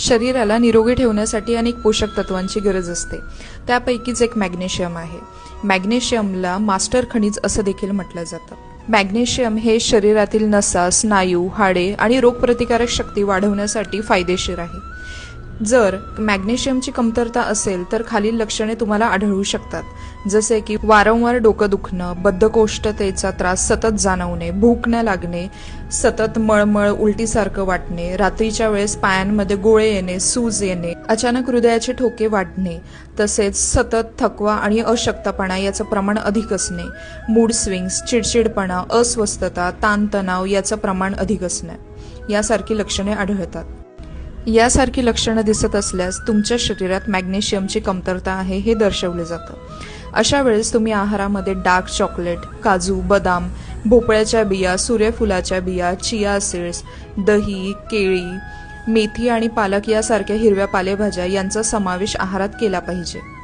शरीराला निरोगी ठेवण्यासाठी अनेक पोषक तत्वांची गरज असते. त्यापैकीच एक मॅग्नेशियम आहे. मॅग्नेशियमला मास्टर खनिज असं देखील म्हटलं जातं. मॅग्नेशियम हे शरीरातील नसा स्नायू हाडे आणि रोगप्रतिकारक शक्ती वाढवण्यासाठी फायदेशीर आहे. जर मॅग्नेशियमची कमतरता असेल तर खालील लक्षणे तुम्हाला आढळू शकतात. जसे की वारंवार डोकं दुखणं बद्धकोष्ठतेचा त्रास सतत जाणवणे भूक न लागणे सतत मळमळ उलटीसारखं वाटणे रात्रीच्या वेळेस पायांमध्ये गोळे येणे सूज येणे अचानक हृदयाचे ठोके वाढणे तसेच सतत थकवा आणि अशक्तपणा याचं प्रमाण अधिक असणे मूड स्विंग्स चिडचिडपणा अस्वस्थता ताणतणाव याचं प्रमाण अधिक असणे. यासारखी लक्षणे आढळतात. यासारखी लक्षणं दिसत असल्यास तुमच्या शरीरात मॅग्नेशियमची कमतरता आहे हे दर्शवले जातं. अशा वेळेस तुम्ही आहारामध्ये डार्क चॉकलेट काजू बदाम भोपळ्याच्या बिया सूर्यफुलाच्या बिया चिया सीड्स दही केळी मेथी आणि पालक यासारख्या हिरव्या पालेभाज्या यांचा समावेश आहारात केला पाहिजे.